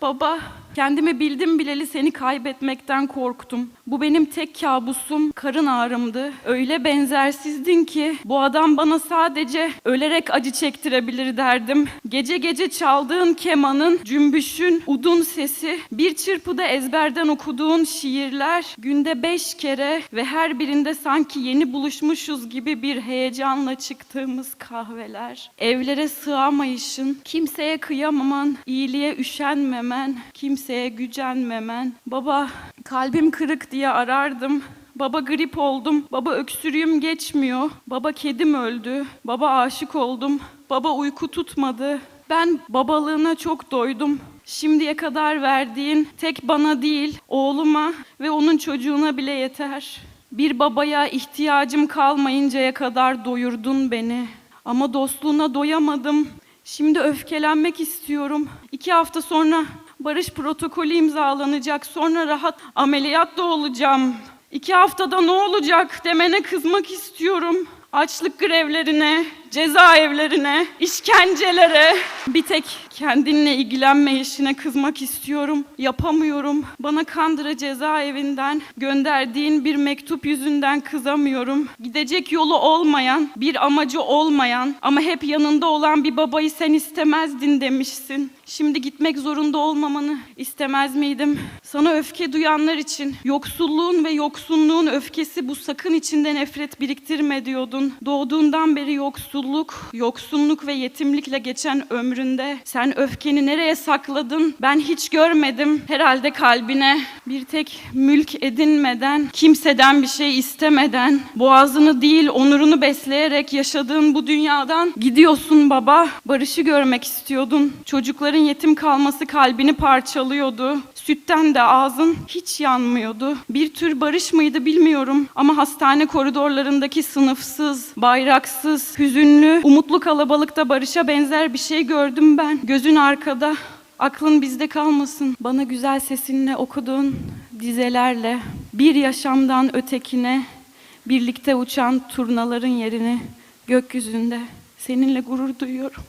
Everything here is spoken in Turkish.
Baba, kendimi bildim bileli seni kaybetmekten korktum. Bu benim tek kabusum, karın ağrımdı. Öyle benzersizdin ki bu adam bana sadece ölerek acı çektirebilir derdim. Gece gece çaldığın kemanın, cümbüşün, udun sesi, bir çırpıda ezberden okuduğun şiirler, günde beş kere ve her birinde sanki yeni buluşmuşuz gibi bir heyecanla çıktığımız kahveler. Evlere sığamayışın, kimseye kıyamaman, iyiliğe üşenmemen, kimseye gücenmemen. Baba, kalbim kırık diye arardım. Baba grip oldum. Baba öksürüğüm geçmiyor. Baba kedim öldü. Baba aşık oldum. Baba uyku tutmadı. Ben babalığına çok doydum. Şimdiye kadar verdiğin tek bana değil, oğluma ve onun çocuğuna bile yeter. Bir babaya ihtiyacım kalmayıncaya kadar doyurdun beni. Ama dostluğuna doyamadım. Şimdi öfkelenmek istiyorum. İki hafta sonra barış protokolü imzalanacak. Sonra rahat ameliyat da olacağım. İki haftada ne olacak demene kızmak istiyorum. Açlık grevlerine, cezaevlerine, işkencelere, bir tek kendinle ilgilenme işine kızmak istiyorum. Yapamıyorum. Bana Kandıra cezaevinden gönderdiğin bir mektup yüzünden kızamıyorum. Gidecek yolu olmayan, bir amacı olmayan ama hep yanında olan bir babayı sen istemezdin demişsin. Şimdi gitmek zorunda olmamanı istemez miydim? Sana öfke duyanlar için yoksulluğun ve yoksunluğun öfkesi bu sakın içinde nefret biriktirme diyordun. Doğduğundan beri yoksulluk, yoksunluk ve yetimlikle geçen ömründe sen öfkeni nereye sakladın? Ben hiç görmedim. Herhalde kalbine bir tek mülk edinmeden, kimseden bir şey istemeden, boğazını değil onurunu besleyerek yaşadığın bu dünyadan gidiyorsun baba. Barışı görmek istiyordun. Çocukların yetim kalması kalbini parçalıyordu. Sütten de ağzın hiç yanmıyordu. Bir tür barış mıydı bilmiyorum ama hastane koridorlarındaki sınıfsız, bayraksız, hüzünlü, umutlu kalabalıkta barışa benzer bir şey gördüm ben. Gözün arkada, aklın bizde kalmasın. Bana güzel sesinle okuduğun dizelerle bir yaşamdan ötekine birlikte uçan turnaların yerini gökyüzünde seninle gurur duyuyorum.